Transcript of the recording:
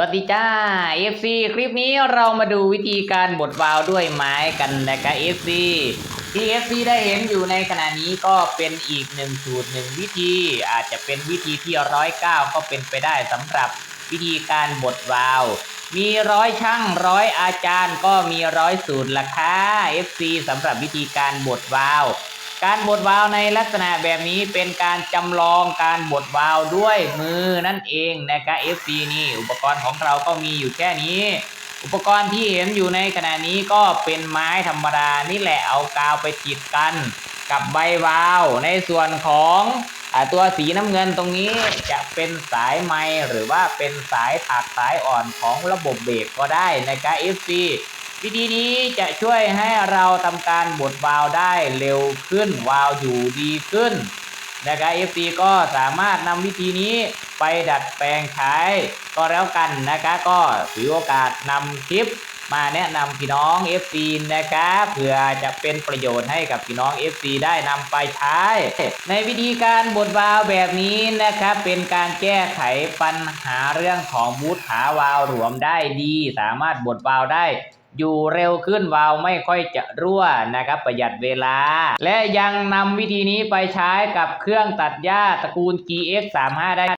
วัสดีจ้า FC คลิปนี้เรามาดูวิธีการบดวาล์วด้วยไม้กันนะคะ FC ที่ FC ได้เห็นอยู่ในขณะนี้ก็เป็นอีกหนึ่งสูตรหนึ่งวิธี อาจจะเป็นวิธีที่ร้อยเก้าก็เป็นไปได้สำหรับวิธีการบดวาล์วมีร้อยช่างร้อยอาจารย์ก็มีร้อยสูตรราคา FC สำหรับวิธีการบดวาล์ว การบดวาล์วในลักษณะแบบนี้เป็นการจำลองการบดวาล์วด้วยมือนั่นเองนะครับ FC นี่อุปกรณ์ของเราก็มีอยู่แค่นี้ อุปกรณ์ที่เห็นอยู่ในขณะนี้ก็เป็นไม้ธรรมดานี่แหละเอากาวไปติดกัน กับใบวาล์วในส่วนของอตัวสีน้ำเงินตรงนี้จะเป็นสายไม้หรือว่าเป็นสายถักสายอ่อนของระบบเบรกก็ได้นะครับ FC วิธีนี้จะช่วยให้เราทำการบดวาล์วได้เร็วขึ้นวาล์วอยู่ดีขึ้นนะครับ FC ก็สามารถนำวิธีนี้ไปดัดแปลงใช้ก็แล้วกันนะคะก็ถือโอกาสนำคลิปมาแนะนำพี่น้อง FC นะครับเพื่อจะเป็นประโยชน์ให้กับพี่น้อง FC ได้นำไปใช้ ในวิธีการบดวาล์วแบบนี้นะครับเป็นการแก้ไขปัญหาเรื่องของบูทขาวาล์วหลวมได้ดี สามารถบดวาล์วได้ อยู่เร็วขึ้นวาล์วไม่ค่อยจะรั่วนะครับ ประหยัดเวลา และยังนำวิธีนี้ไปใช้กับเครื่องตัดหญ้าตระกูล GX35 ได้